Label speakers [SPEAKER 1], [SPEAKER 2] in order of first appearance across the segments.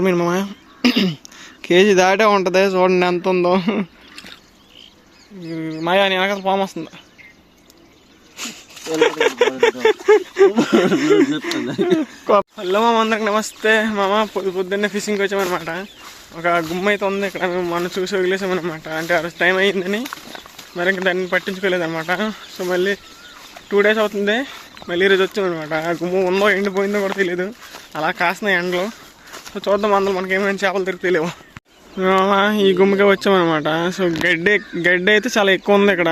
[SPEAKER 1] Minimum KG దాటే ఉంటుంది చూడండి ఎంత ఉందో. మాయా నేను వెనకాల ఫామ్ వస్తుంది. హలో మామ అందరికి నమస్తే. మామ పొద్దు పొద్దున్నే ఫిషింగ్కి వచ్చామన్నమాట. ఒక గుమ్మ అయితే ఉంది ఇక్కడ మేము మొన్న చూసి వదిలేసామన్నమాట. అంటే ఆ రోజు టైం అయ్యిందని. మరి ఇంకా దాన్ని పట్టించుకోలేదన్నమాట. సో మళ్ళీ టూ డేస్ అవుతుంది. మళ్ళీ ఈరోజు వచ్చామన్నమాట. ఆ గుమ్మ ఉందో ఎండిపోయిందో కూడా తెలియదు అలా కాసిన ఎండలో. చూద్దాం అందులో మనకి ఏమైనా చేపలు దొరుకుతాయి. మామ ఈ గుమ్మకే వచ్చామన్నమాట. సో గడ్డి గడ్డి అయితే చాలా ఎక్కువ ఉంది ఇక్కడ.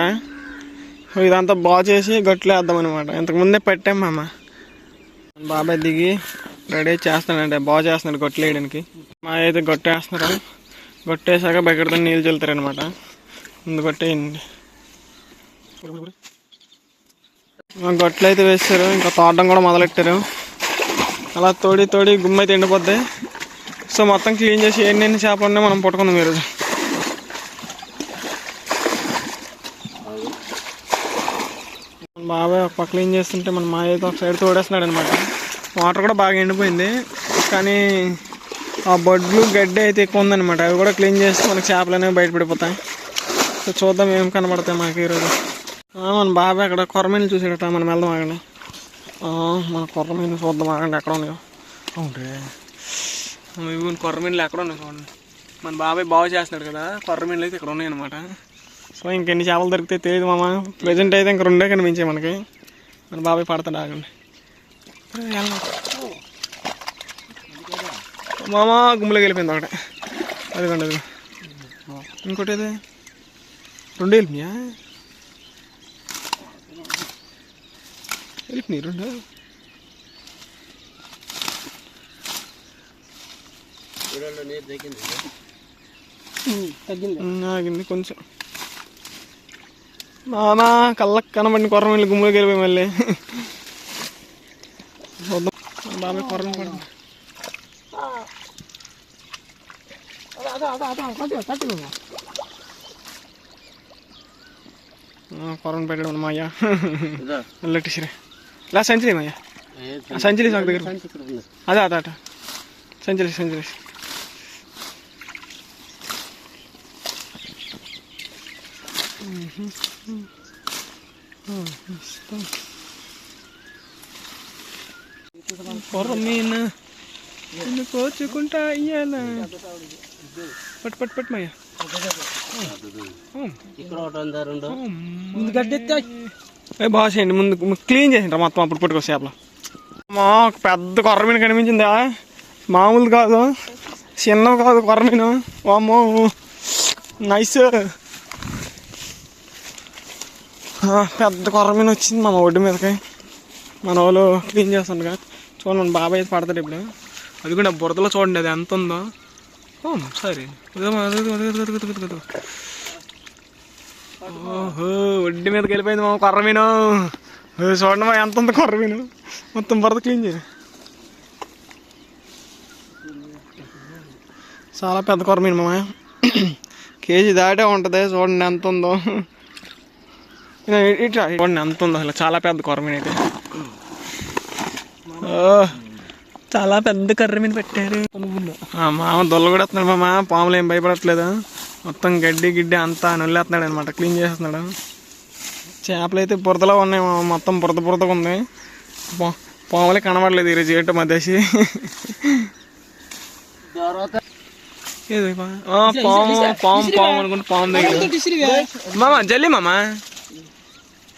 [SPEAKER 1] సో ఇదంతా బాగు చేసి గట్లు వేద్దాం అనమాట ఇంతకుముందే పెట్టాం మామ. బాబాయ్ దిగి రెడీ చేస్తానంటే బాగు చేస్తున్నాడు గొట్లు వేయడానికి. మా అయితే గొట్ట వేస్తున్నారు గొట్ట వేసాక బకెట్తో నీళ్ళు చల్లుతారు అనమాట ముందు గొట్టేయండి. గొట్లు అయితే వేస్తారు ఇంకా తోటం కూడా మొదలెట్టారు. అలా తోడి తోడి గుమ్మ అయితే ఎండిపోద్ది. సో మొత్తం క్లీన్ చేసి ఎన్ని ఎన్ని చేపలు ఉన్నాయి మనం పట్టుకుందాం ఈరోజు. మన బాబాయ్ ఒక పక్క క్లీన్ చేస్తుంటే మన మా అయితే ఒక సైడ్ తోడేస్తున్నాడు అనమాట వాటర్ కూడా బాగా ఎండిపోయింది. కానీ ఆ బొడ్లు గడ్డి అయితే ఎక్కువ ఉందన్నమాట. అవి కూడా క్లీన్ చేస్తే మనకి చేపలు అనేవి బయటపడిపోతాయి. సో చూద్దాం ఏం కనబడతాయి మాకు ఈరోజు. మన బాబాయ్ అక్కడ కొరమీను చూసాడట. మనం వెళ్దాం ఆగండి. మన కొర్రమీను చూద్దాం ఆగండి. ఎక్కడ ఉన్నాయో అవునే ఇవి కొర్రమీన్లు ఎక్కడ ఉన్నాయి చూడండి. మన బాబాయ్ బాగు చేస్తున్నాడు కదా కొర్రమీన్లు అయితే ఇక్కడ ఉన్నాయన్నమాట. సో ఇంకెన్ని చేపలు దొరికితే తెలియదు మామ. ప్రజెంట్ అయితే ఇంక రెండే కనిపించాయి మనకి. మన బాబాయ్ పడతాడు ఆగండి. మామ గుమ్మలోకి వెళ్ళిపోయింది ఒకటే. అదిగోండి అది ఇంకోటి అది రెండు వెళ్ళిపోయా వెళ్ళిపోయినాయి రెండు? ఉమ్, ఆగింది కొంచెం. మామ కళ్ళకి కనబడిన కొర్ర వెళ్ళి గుమ్మలోకి వెళ్ళిపోయి మళ్ళీ. బాబాయ్ కొర్రని పడింది కొరను పెట్టడం మాయా లెట్టిసిరే లా సంచలి మాయా సంచలి సాగు దగ్గర. అదే అదే అట సంచలి సంచలి. కొర్ర మీన్ నిన్ను కోచుకుంటా ఇయ్యాల. పట్ పట్ పట్ మాయా. ముందు బాగా చేయండి ముందు క్లీన్ చేసిండ్రా మొత్తం అప్పుడు పుట్టుకొచ్చి చేపలు మా ఒక పెద్ద కొర్రమీన కనిపించిందా? మామూలు కాదు. చిన్నవి కాదు కొర్రమీను వామ్మో. నైస్. పెద్ద కొర్రమీన వచ్చింది మన ఒడ్డు మీదకి. మన వాళ్ళు క్లీన్ చేస్తుండగా. చూడండి బాబాయ్ అయితే పడతాడు ఇప్పుడు. అది కూడా బురదలో చూడండి అది ఎంత ఉందో. ఓ సరే. ఓహో ఒడ్డు మీదకి వెళ్ళిపోయింది మా కొర్ర మీను చూడండి మా ఎంత ఉంది కొర్ర మీను మొత్తం బురద క్లీన్ చేయ. చాలా పెద్ద కొర్ర మీను కేజీ దాటే ఉంటుంది. చూడండి ఎంత ఉందో. ఇట్లా చూడండి ఎంత ఉందో అసలు. చాలా పెద్ద కొర్ర మీను అయితే చాలా పెద్ద కర్ర మీద పెట్టారు. మామ దొల్ల కూడా వస్తున్నాడు మా మామ. పాములు ఏం భయపడట్లేదు. మొత్తం గడ్డి గిడ్డి అంతా నొల్లేస్తున్నాడు అనమాట క్లీన్ చేస్తున్నాడు చేపలు అయితే బురదలో ఉన్నాయి మామ, మొత్తం బురద బురదగా ఉంది. పాములే కనబడలేదు ఈరోజు ఏంటో మధ్యసి. పాము పాము పాము అనుకుంటే పాము దగ్గర. మామ జల్లి మామ.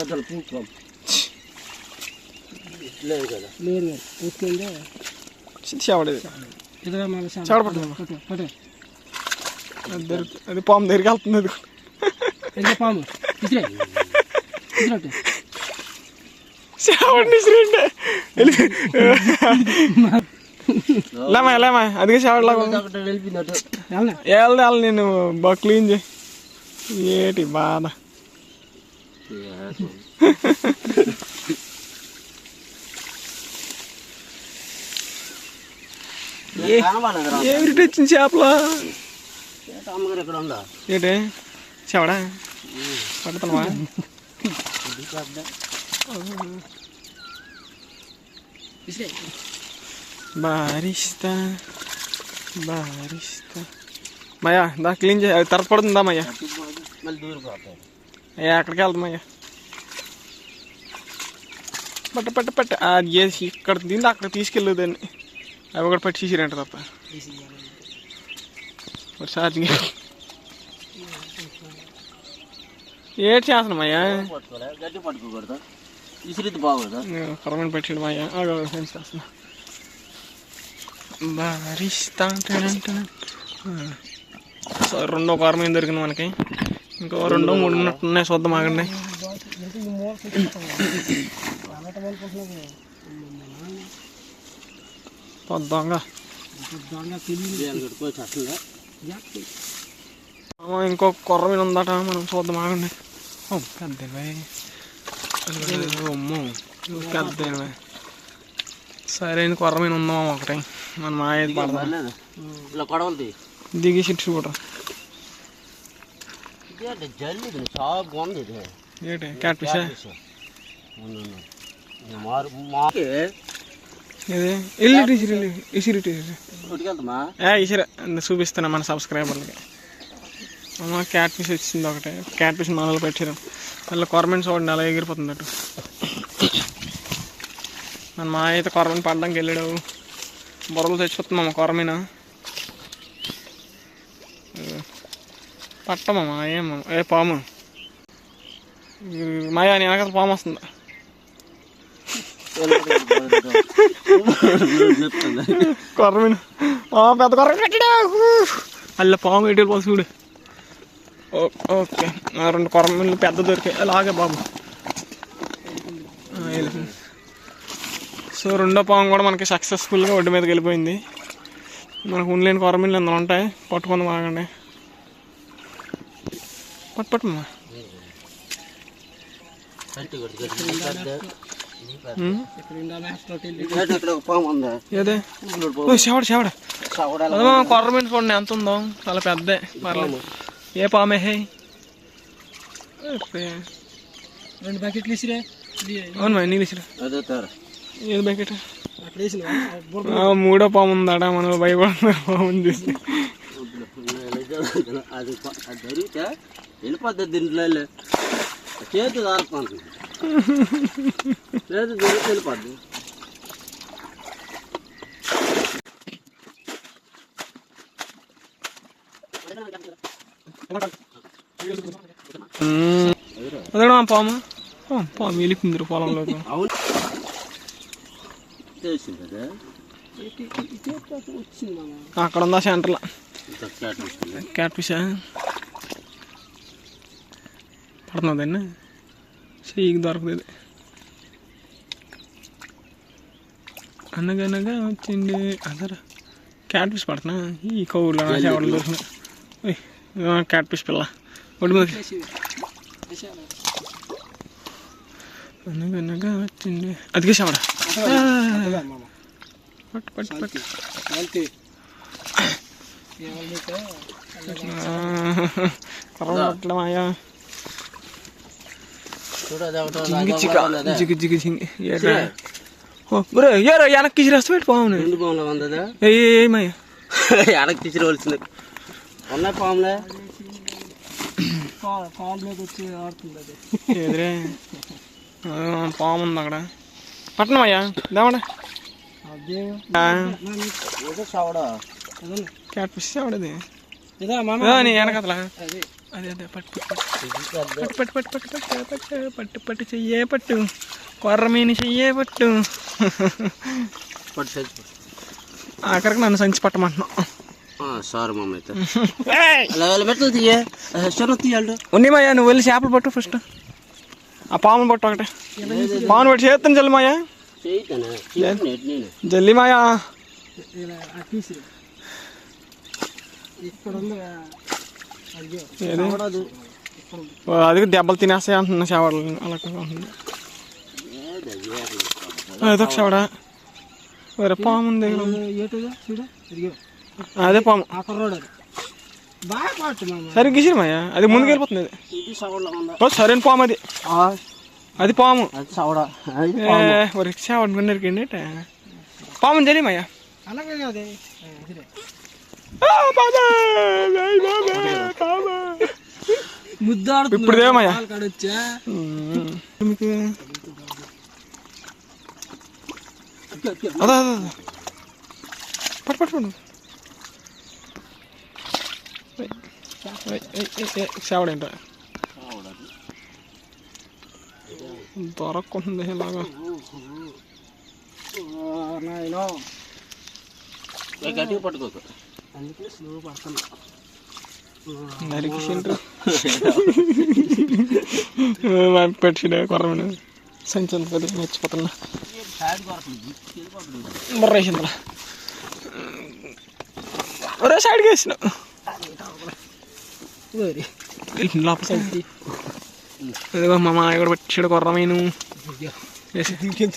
[SPEAKER 2] అసలు పూసుకోం లేదు. కదా
[SPEAKER 3] లేదు పూసుకుంటే
[SPEAKER 1] అది పాము దగ్గరికి వెళ్తుంది అది
[SPEAKER 3] ఎంత పాము?
[SPEAKER 1] చావండి ఇసిరండి లేమా లేమా
[SPEAKER 2] అందుకే
[SPEAKER 3] చావడలాగా
[SPEAKER 1] వెళ్దా నేను బాగా క్లీన్ చేయి. ఏటి బాధ. Iya. Iya, iya barista. Barista. Maya dah clean aja
[SPEAKER 2] tarpor ndak
[SPEAKER 1] maya. ఎక్కడికి వెళ్తామయ్యా పట్ట పట్ట పట్ట. అది చేసి ఇక్కడ తింది అక్కడ తీసుకెళ్ళేదాన్ని అవి ఒకటి పట్టేసిరంట తప్ప. మరి ఛార్జింగ్ ఏడు చేస్తున్నామయ్యా
[SPEAKER 2] పట్టుకోలే గడ్డి పట్టుకోకూడదు ఇసిరిద్ది బాగోదా
[SPEAKER 1] కరమైన పెట్టాడు మాయా ఏం చేస్తున్నా రెండో కారం ఏం దొరికింది మనకి. ఇంకో రెండో మూడు ఉన్నాయి చూద్దాం ఆగండి. పొద్దాంగా. ఇంకో కొర్ర మీద ఉందట మనం చూద్దాం ఆగండి. పెద్ద పెద్ద సరే కొర్ర మీద ఉందాం ఒకటి. మనం మా దిగి సిట్స్ కూడా
[SPEAKER 2] ఇది అంటే జల్లి ఇది చాలా బాగుంది ఇది
[SPEAKER 1] ఏంటి క్యాట్ ఫిష్
[SPEAKER 2] అవునవును. ఇది మారు మాకే
[SPEAKER 1] ఇది ఇల్లు ఇసిరి ఇసిరి ఇసిరి
[SPEAKER 2] కొట్టుకెళ్తామా
[SPEAKER 1] ఏ ఇసిరి చూపిస్తున్నా మన సబ్స్క్రైబర్లకి అమ్మ క్యాట్ ఫిష్ వచ్చింది ఒకటి క్యాట్ ఫిష్ మనలో పెట్టారు మళ్ళీ కొరమైన చూడండి అలా ఎగిరిపోతుంది అటు మన మా అయితే కొరమైన పడడానికి వెళ్ళాడు బుర్రలు తెచ్చిపోతున్నాం కొరమైన పట్టమమ్మా ఏమమ్మా ఏ? పాము. మాయా నేను వెనకాల పాము వస్తుంది.
[SPEAKER 2] చెప్తుంది
[SPEAKER 1] కొర్రమీను పెద్ద కొర్ర కట్టాడు. అల్ల పాము ఎటు వెళ్ళిపోతుంది చూడు. ఓ- ఓకే. రెండు కొర్రమీన్లు పెద్ద దొరికాయి. అలాగే బాబు. సో రెండో పాము కూడా మనకి సక్సెస్ఫుల్గా ఒడ్డు మీదకి వెళ్ళిపోయింది. మనకు ఉండలేని కొర్రమీన్లు అందులో ఉంటాయి. పట్టుకుందాం ఆగండి. పట్టు పట్టు
[SPEAKER 2] మా
[SPEAKER 1] చావడ ఎంత ఉందో చాలా పెద్ద పర్లేదు ఏ పామె అవును ఏది మూడో పాము ఉందా మన భయపడుతున్నారు పాము చూసి
[SPEAKER 2] వెళ్ళిపోద్ది దీంట్లో చేతి దారుతుంది చేతి దొరికి వెళ్ళిపోద్ది
[SPEAKER 1] అదడా పాము? పాము వెళ్ళిపోయింది
[SPEAKER 3] పొలంలో
[SPEAKER 1] అక్కడ ఉందా సెంటర్లో?
[SPEAKER 2] క్యాట్
[SPEAKER 1] ఫిషా? പറഞ്ഞത് തന്നെ
[SPEAKER 3] ശരി
[SPEAKER 1] അന്നകനകത്തിന്റെ അതറ ക്യാറ്റ് ഫിഷ്
[SPEAKER 3] പടത്തണ ഈ
[SPEAKER 1] കോവിലാണ് അവിടെ ക്യാറ്റ്
[SPEAKER 3] ഫിഷ് പിള്ള.
[SPEAKER 1] ഒടുമതി അന്നകനകത്തിന്റെ അധികം
[SPEAKER 2] അവിടെ കുറവ് നാട്ടിലമായ
[SPEAKER 1] జిగి జిగి జింగి బ్రో ఏరా వెనక్కి తీసిరేస్తా పెట్టి పాముని
[SPEAKER 2] ముందు పాములో వందదా?
[SPEAKER 1] ఏమయ్యా?
[SPEAKER 2] వెనక్కి తీసిరవలసింది. ఉన్నాయి పాములే?
[SPEAKER 3] పాములోకి వచ్చి ఆడుతుంది
[SPEAKER 1] పాము ఉంది. అక్కడ పట్టణం అయ్యా దేవడా క్యాట్ ఫిష్ చావడది వెనకతలా?
[SPEAKER 3] అదే
[SPEAKER 1] అదే పట్టు పట్టు పట్టు. పట్టు పట్టు పట్టు పట్టు పట్టు పట్టు చెయ్యే పట్టు. కొర్ర మీని చెయ్యే పట్టు. ఆఖరికి నన్ను సంచి పట్టమంటున్నావు.
[SPEAKER 2] సారీ మమ్మ అయితే. అలా వెళ్ళి పెట్టు తీయే. చిన్న తీయాలి
[SPEAKER 1] ఉన్నిమయ్యా నువ్వు వెళ్ళి చేపలు పట్టు ఫస్ట్. ఆ పాములు పట్టు ఒకటి. పాములు పట్టి చేస్తాను జల్లిమాయా జల్లిమాయా
[SPEAKER 3] ఇక్కడ
[SPEAKER 1] అది దెబ్బలు తినేస్తాయి అంటున్నా చావడలు. అలా ఉంటుంది అదొక చావడ. వేరే పాము ఉంది అదే పాము. సరే గిసిరమయ్య. అది ముందుకు వెళ్ళిపోతుంది. సరైన పాము అది. అది పాము. ఒరి చావడ. నరికండి పాము. తెలియమయ్యా.
[SPEAKER 3] అలాగే
[SPEAKER 1] ఇప్పుడు మీకు అదా అదా పట్టు పట్టు చావడేంట దొరక్కుంటుంది ఇలాగా.
[SPEAKER 3] నాయనో.
[SPEAKER 2] గట్టిగా పట్టుకోకు.
[SPEAKER 3] అందుకే స్లో పడుతున్నా.
[SPEAKER 1] నరికిసిండ్రు పెట్టిన కొర్రమని సంచల్ కదా మర్చిపోతున్నా. బుర్రేసిందిరా ఒరే సైడ్కి వేసిన. లోపల సైడ్ మా మాయ కూడా పెట్టాడు కొర్రమీను వేసి.
[SPEAKER 3] ఇంకెంత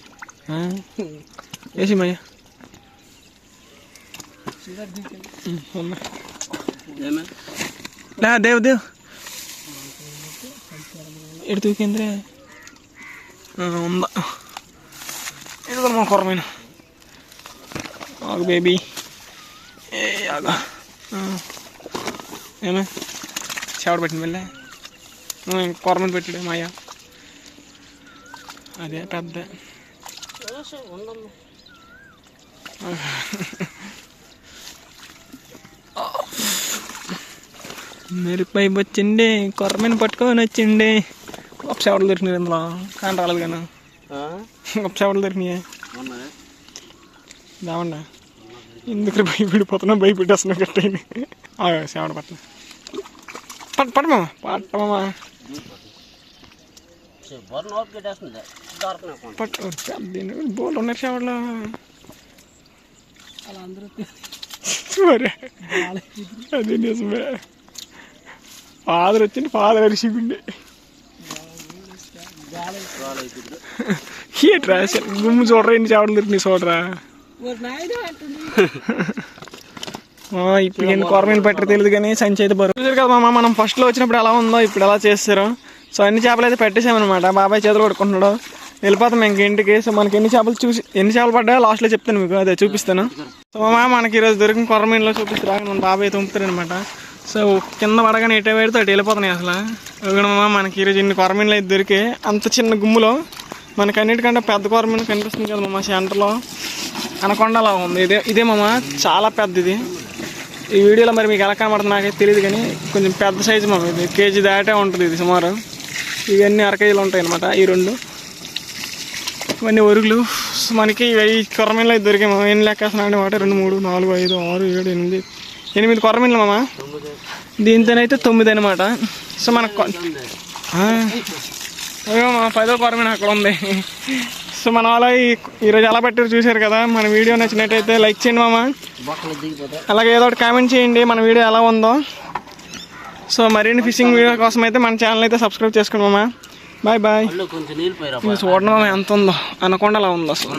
[SPEAKER 1] ఆ, వేసి మాయ ദേവ് ദേവ് എടുത്തു വെക്കുക എന്തിനാ? ഒന്ന എഴുതാ നമ്മൾ കുറമീന ബേബി. ഏ ആക ഏമേ ചാവിടെ പറ്റുന്നല്ലേ? കുറമൻ പെട്ടിട്ട് മായ. അതെ പെദ്ద మెరుపై వచ్చిండే కొరమైన పట్టుకొని వచ్చిండే. గొప్ప చేపలు దొరికినాయి ఇందులో. కానీ రాలేదు కానీ. గొప్ప చేపలు దొరికినాయి. దామండా ఎందుకు భయపడిపోతున్నా భయపెట్టేస్తున్నా కట్టయింది చేపడ పట్ట. పట్ట పట్టమా పట్టమా పట్టు. బోల్ ఉన్నారు చేపలు
[SPEAKER 3] అలా అందరూ
[SPEAKER 1] మరి? అది నిజమే. ఫాదర్ వచ్చింది ఫాదర్ అరిసిపిండి ఏట్రా గుమ్ము చూడరా ఎన్ని చేపలు దొరికినాయి చూడరా ఇప్పుడు ఎన్ని కొరమీలు పెట్టరు తెలియదు కానీ సంచి అయితే బరువు చూసారు కదా మామ మనం ఫస్ట్లో వచ్చినప్పుడు ఎలా ఉందో ఇప్పుడు ఎలా చేస్తారు సో అన్ని చేపలు అయితే పెట్టేసామన్నమాట బాబాయ్ చేతులు పడుకుంటున్నాడు వెళ్ళిపోతాం ఇంక ఇంటికి సో మనకి ఎన్ని చేపలు చూసి ఎన్ని చేపలు పడ్డాయో లాస్ట్లో చెప్తాను మీకు అదే చూపిస్తాను సో మామ మనకి ఈరోజు దొరికిన కొరమీన్లో చూపిస్తారా మన బాబాయ్ తుంపుతారు అనమాట సో కింద పడగానే ఎటే పెడితే అటు వెళ్ళిపోతున్నాయి అసలు. ఇక్కడ మనకి ఈరోజు ఇన్ని కొరమీన్లు అయితే దొరికే అంత చిన్న గుమ్ములో మనకి అన్నిటికంటే పెద్ద కొరమీన్ కనిపిస్తుంది కదా మా సెంటర్లో. అనకొండలా ఉంది. ఇదే ఇదే మామ చాలా పెద్దది. ఈ వీడియోలో మరి మీకు ఎలా కనబడుతుంది నాకైతే తెలియదు కానీ కొంచెం పెద్ద సైజు మామ ఇది. కేజీ దాటే ఉంటుంది ఇది సుమారు. ఇవన్నీ అర కేజీలు ఉంటాయి అనమాట ఈ రెండు. ఇవన్నీ ఒరుగులు. మనకి ఇవి కొరమీన్లు అయితే దొరికాయి మామ. ఎన్ని లెక్కేస్తున్నాయి వాటి రెండు మూడు నాలుగు ఐదు ఆరు ఏడు ఎనిమిది ఎనిమిది కొరమీన్లు మామ? దీంతోనైతే తొమ్మిది అనమాట సో మనకు మా పదో కొరమీన అక్కడ ఉంది. సో మన వాళ్ళ ఈ- ఈరోజు ఎలా పెట్టారు చూశారు కదా? మన వీడియో నచ్చినట్టయితే లైక్ చేయండి మామ. అలాగే ఏదో ఒకటి కామెంట్ చేయండి మన వీడియో ఎలా ఉందో. సో మరిన్ని ఫిషింగ్ వీడియో కోసం అయితే మన ఛానల్ అయితే సబ్స్క్రైబ్ చేసుకోండి మామ. బాయ్ బాయ్ చూడడం ఎంత ఉందో. అనకుండా అలా ఉందో అసలు.